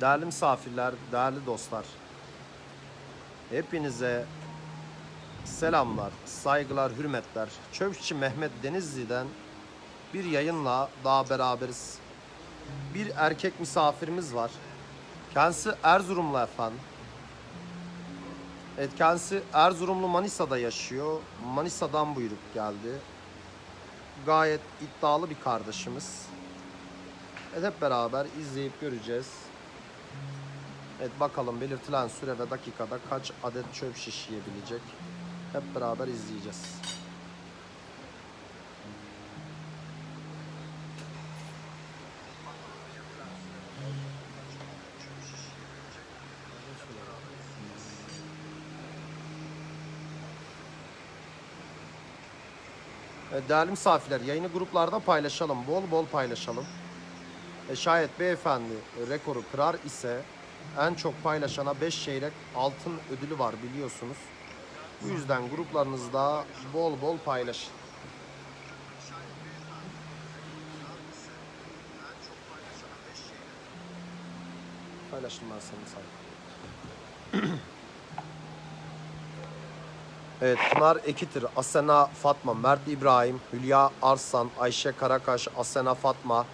Değerli misafirler, değerli dostlar. Hepinize selamlar, saygılar, hürmetler. Çöpçü Mehmet Denizli'den bir yayınla daha beraberiz. Bir erkek misafirimiz var. Kendisi Erzurumlu efendim. Evet kendisi Erzurumlu Manisa'da yaşıyor. Manisa'dan buyruk geldi. Gayet iddialı bir kardeşimiz. Evet hep beraber izleyip göreceğiz. Evet bakalım belirtilen süre ve dakikada kaç adet çöp şiş yiyebilecek. Hep beraber izleyeceğiz. Değerli misafirler yayını gruplarda paylaşalım. Bol bol paylaşalım. E, şayet beyefendi rekoru kırar ise en çok paylaşana 5 çeyrek altın ödülü var biliyorsunuz. Bu yüzden gruplarınızda bol bol paylaşın. Paylaşın ben seni. Evet Pınar Ekitir, Asena Fatma, Mert İbrahim, Hülya Arslan, Ayşe Karakaş, Asena Fatma,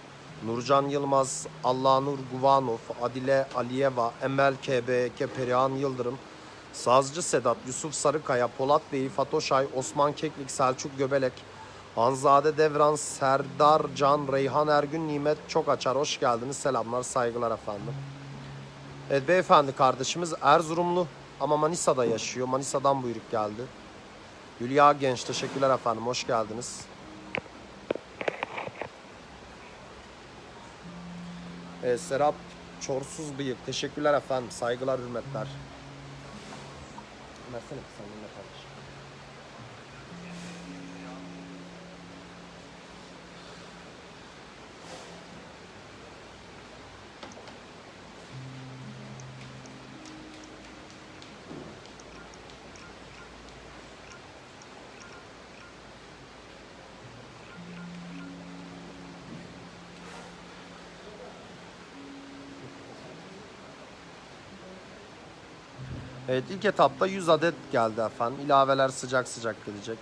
Nurcan Yılmaz, Allahnur Guvanov, Adile Aliyeva, Emel KBK, Perihan Yıldırım, Sazcı Sedat, Yusuf Sarıkaya, Polat Bey, Fatoşay, Osman Keklik, Selçuk Göbelek, Hanzade Devran, Serdar Can, Reyhan Ergün, Nimet Çok Açar. Hoş geldiniz. Selamlar, saygılar efendim. Evet beyefendi kardeşimiz Erzurumlu ama Manisa'da yaşıyor. Manisa'dan buyruk geldi. Hülya Genç teşekkürler efendim. Hoş geldiniz. Evet, Serap Çorsuz Bıyık. Teşekkürler efendim. Saygılar, hürmetler. Versene sen benimle kardeşim. Evet ilk etapta 100 adet geldi efendim. İlaveler sıcak sıcak gelecek.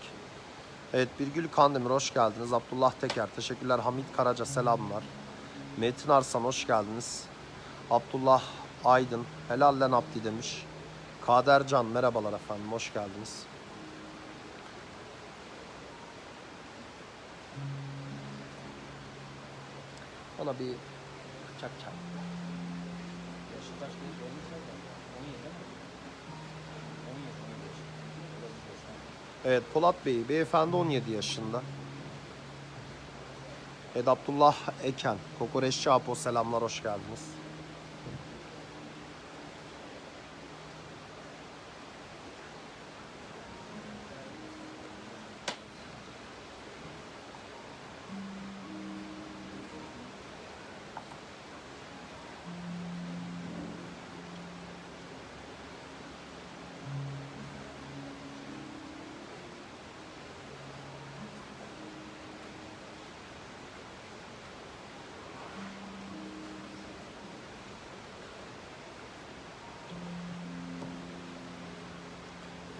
Evet Birgül Kandemir hoş geldiniz. Abdullah Teker teşekkürler. Hamit Karaca selamlar. Metin Arslan hoş geldiniz. Abdullah Aydın helal lan Abdi demiş. Kader Can merhabalar efendim hoş geldiniz. Ona bir bıçak çak. Yaşı kaç değil? Olmuş herhalde. 17 değil mi? 17, 15. Biraz bir Evet Polat Bey, beyefendi 17 yaşında. Evet Abdullah Eken, Kokoreççi Apo selamlar, hoş geldiniz.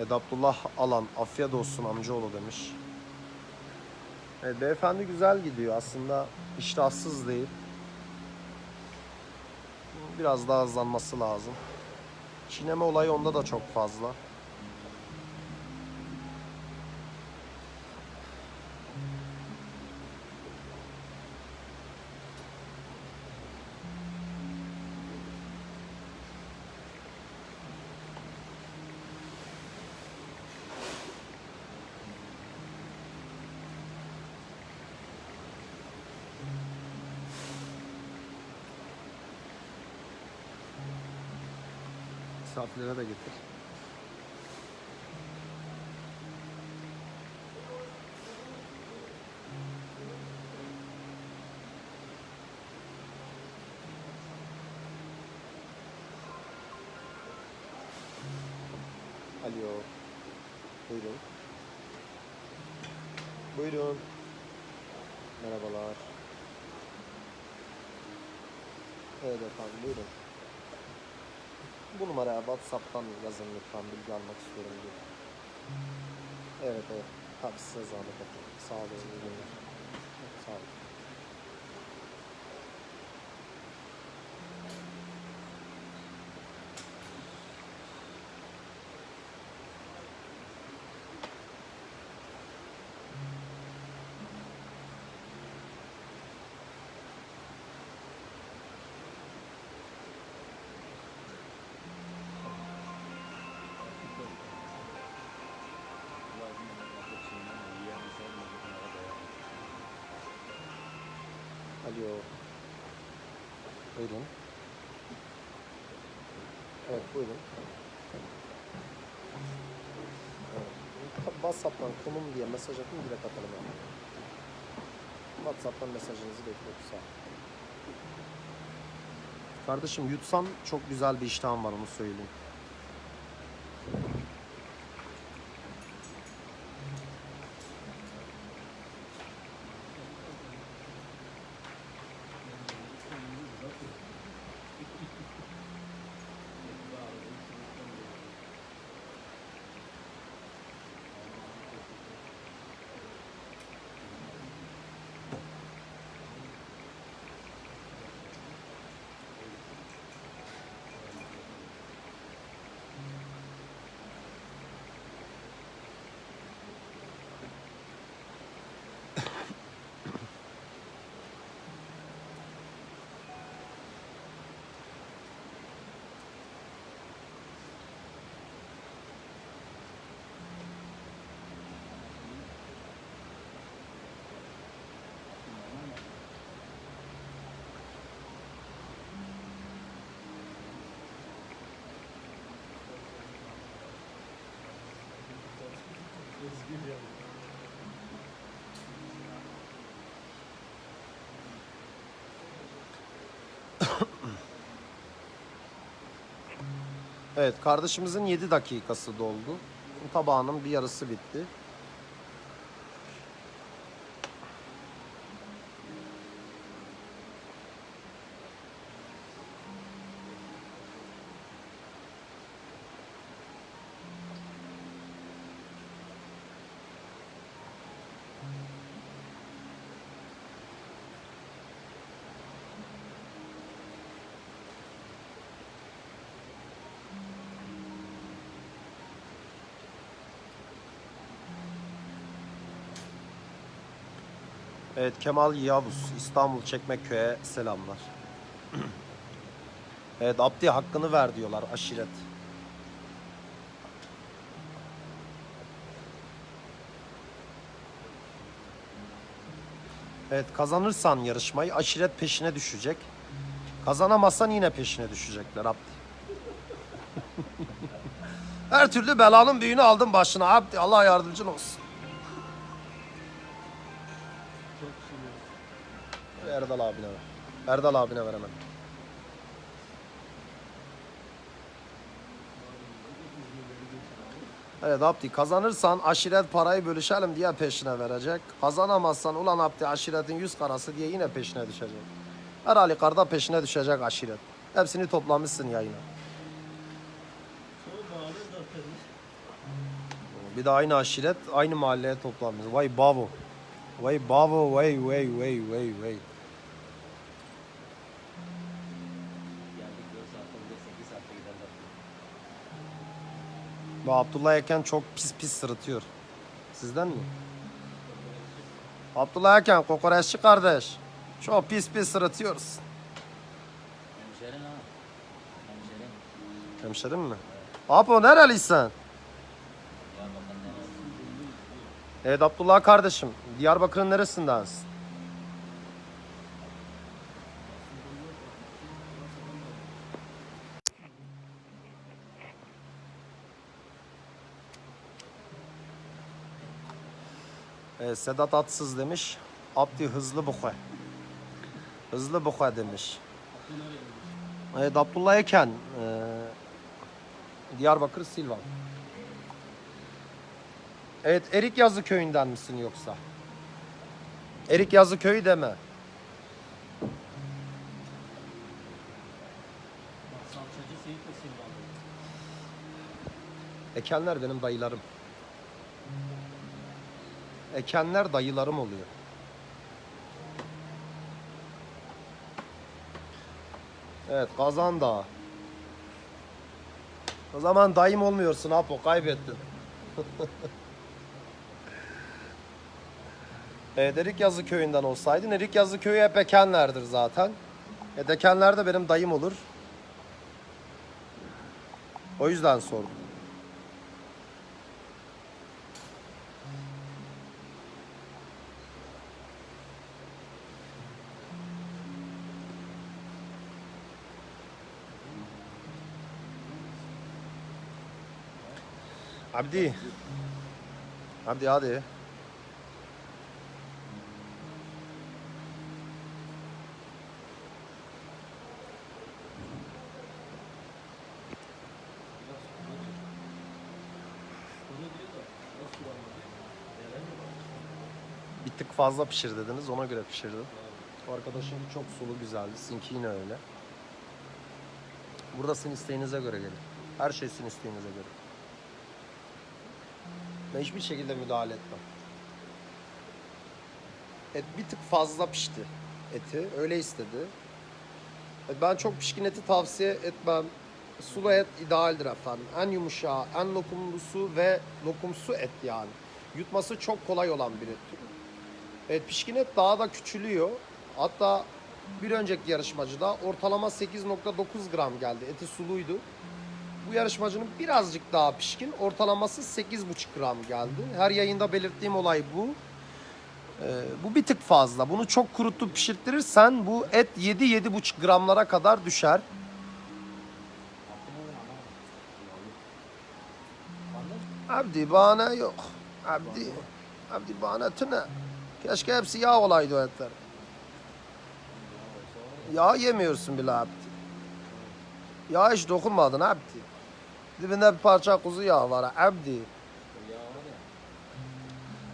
Abdullah Alan, afiyet olsun amcaoğlu demiş. Evet beyefendi güzel gidiyor aslında, iştahsız değil. Biraz daha hızlanması lazım. Çiğneme olayı onda da çok fazla. Misafirlere de getir. Alo. Buyurun. Buyurun. Merhabalar. Evet efendim buyurun. Bu numaraya WhatsApp'tan yazın lütfen bilgi almak istiyorum diye. Evet evet. Tabii size zahmet ettim. Sağ olun. Sağ olun. Alo. Buyurun. Evet buyurun. Evet. WhatsApp'tan konum diye mesaj atın direkt atalım yani. WhatsApp'tan mesajınızı bekliyoruz sağ. Kardeşim yutsam çok güzel bir iştahım var onu söyleyeyim. Evet kardeşimizin 7 dakikası doldu. Tabağının bir yarısı bitti. Evet Kemal Yavuz İstanbul Çekmeköy'e selamlar. evet Abdi hakkını ver diyorlar aşiret. Evet kazanırsan yarışmayı aşiret peşine düşecek. Kazanamazsan yine peşine düşecekler Abdi. Her türlü belanın büyüğünü aldın başına Abdi. Allah yardımcın olsun. Erdal abine ver. Erdal abine ver hemen. Evet Abdi kazanırsan aşiret parayı bölüşelim diye peşine verecek. Kazanamazsan ulan Abdi aşiretin yüz karası diye yine peşine düşecek. Her halükarda peşine düşecek aşiret. Hepsini toplamışsın yayına. Bir de aynı aşiret aynı mahalleye toplanmış. Vay bavo. Vay bavo vay vay vay vay vay. Bu Abdullah Eken çok pis pis sırıtıyor. Sizden mi? Abdullah Eken kokoreççi kardeş. Çok pis pis sırıtıyoruz. Hemşerin ha. Hemşerin. Hemşerim mi? Apo nerelisin? Evet Abdullah kardeşim. Diyarbakır'ın neresindensin? Evet, Sedat Atsız demiş. Abdi hızlı buka. Hızlı buka demiş. Evet Abdullah Eken. eee, Diyarbakır Silvan. Evet Erik Yazı köyünden misin yoksa? Erik Yazı köyü deme. Ekenler benim dayılarım. Ekenler dayılarım oluyor. Evet Kazan Dağı. O zaman dayım olmuyorsun Apo kaybettin. e, Derik Yazı köyünden olsaydın. Derik Yazı köyü hep Ekenler'dir zaten. E, Ekenler de benim dayım olur. O yüzden sordum. Abdi. Abdi hadi. Bir tık fazla pişir dediniz ona göre pişirdim. Arkadaşım çok sulu güzeldi. Sizinki yine öyle. Burada sizin isteğinize göre gelir. Her şey sizin isteğinize göre. Ben hiçbir şekilde müdahale etmem. Et bir tık fazla pişti eti. Öyle istedi. E, Ben çok pişkin eti tavsiye etmem. Sulu et idealdir efendim. En yumuşağı, en lokumlusu ve lokumsu et yani. Yutması çok kolay olan bir et. Evet pişkin et daha da küçülüyor. Hatta bir önceki yarışmacıda ortalama 8.9 gram geldi. Eti suluydu. Bu yarışmacının birazcık daha pişkin. Ortalaması 8.5 gram geldi. Her yayında belirttiğim olay bu. Ee, bu bir tık fazla. Bunu çok kurutup pişirttirirsen bu et 7-7.5 gramlara kadar düşer. Abdi bana yok. Abdi. Abdi bana tüne. Keşke hepsi yağ olaydı o etler. Yağ yemiyorsun bile Abdi. Yağ hiç dokunmadın Abdi. Dibinde bir parça kuzu yağı var Abdi.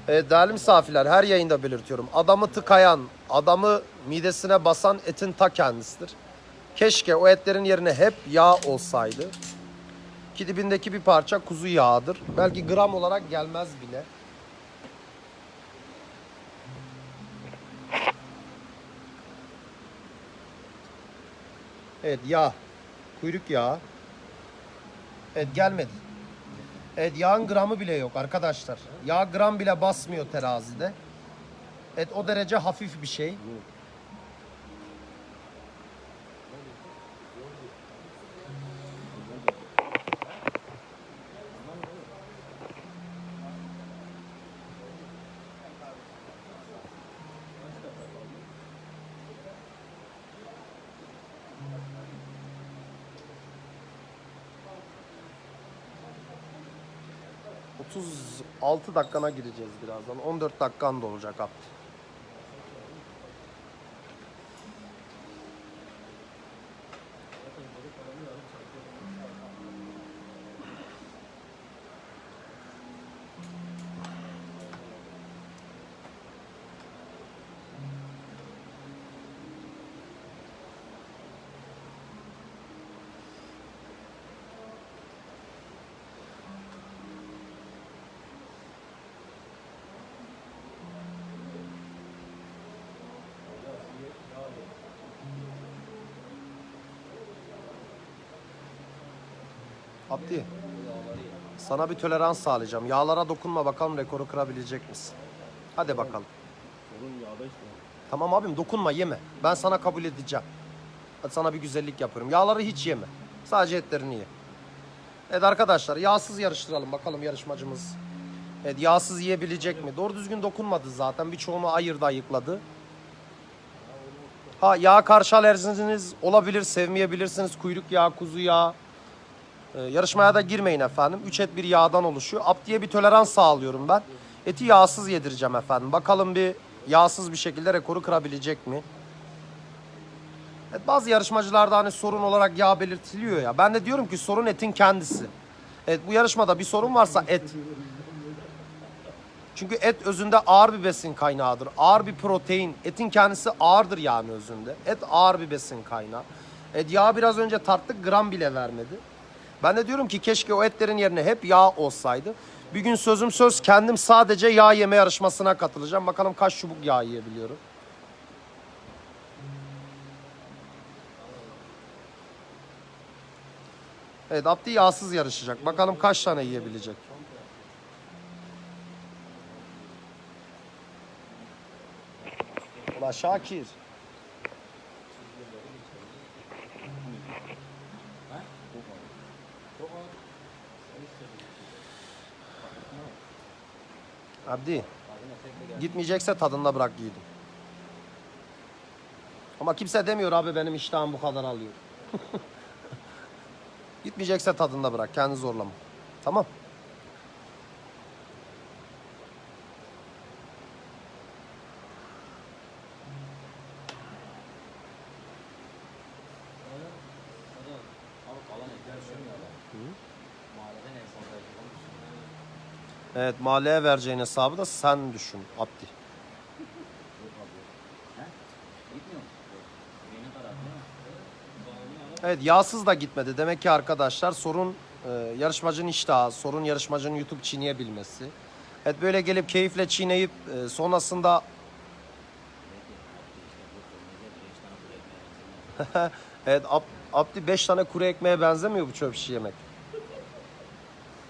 Evet değerli misafirler her yayında belirtiyorum. Adamı tıkayan, adamı midesine basan etin ta kendisidir. Keşke o etlerin yerine hep yağ olsaydı. Ki dibindeki bir parça kuzu yağıdır. Belki gram olarak gelmez bile. Evet yağ. Kuyruk yağı. Evet gelmedi. Evet yağın gramı bile yok arkadaşlar. Yağ gram bile basmıyor terazide. Evet o derece hafif bir şey. ...36 dakikana gireceğiz birazdan. 14 dakikan da olacak Abdi. Abdi. Sana bir tolerans sağlayacağım. Yağlara dokunma bakalım rekoru kırabilecek misin? Hadi bakalım. Sorun yağda işte. Tamam abim dokunma yeme. Ben sana kabul edeceğim. Sana bir güzellik yapıyorum. Yağları hiç yeme. Sadece etlerini ye. Evet arkadaşlar yağsız yarıştıralım bakalım yarışmacımız. Evet yağsız yiyebilecek mi? Doğru düzgün dokunmadı zaten. Birçoğunu ayırdı ayıkladı. Ha yağ karşı alerjiniz olabilir. Sevmeyebilirsiniz. Kuyruk yağı, kuzu yağı. Ee, yarışmaya da girmeyin efendim. 3 et bir yağdan oluşuyor. Abdiye bir tolerans sağlıyorum ben. Eti yağsız yedireceğim efendim. Bakalım bir yağsız bir şekilde rekoru kırabilecek mi? Evet, bazı yarışmacılarda hani sorun olarak yağ belirtiliyor ya. Ben de diyorum ki sorun etin kendisi. Evet bu yarışmada bir sorun varsa et. Çünkü et özünde ağır bir besin kaynağıdır. Ağır bir protein. Etin kendisi ağırdır yani özünde. Et ağır bir besin kaynağı. Et yağı biraz önce tarttık gram bile vermedi. Ben de diyorum ki keşke o etlerin yerine hep yağ olsaydı. Bir gün sözüm söz kendim sadece yağ yeme yarışmasına katılacağım. Bakalım kaç çubuk yağ yiyebiliyorum. Evet Abdi yağsız yarışacak. Bakalım kaç tane yiyebilecek. Ula Şakir. Abdi gitmeyecekse tadında bırak yiğidim. Ama kimse demiyor abi benim iştahım bu kadar alıyor. Gitmeyecekse tadında bırak. Kendi zorlama. Tamam. Evet mahalleye vereceğin hesabı da sen düşün Abdi. Evet yağsız da gitmedi. Demek ki arkadaşlar sorun e, yarışmacının iştahı, sorun yarışmacının YouTube çiğneyebilmesi. Evet böyle gelip keyifle çiğneyip e, sonrasında evet Ab- Abdi 5 tane kuru ekmeğe benzemiyor bu çöp şişi yemek.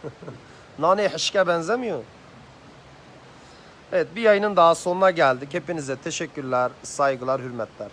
Nane hışka benzemiyor. Evet bir yayının daha sonuna geldik. Hepinize teşekkürler, saygılar, hürmetler.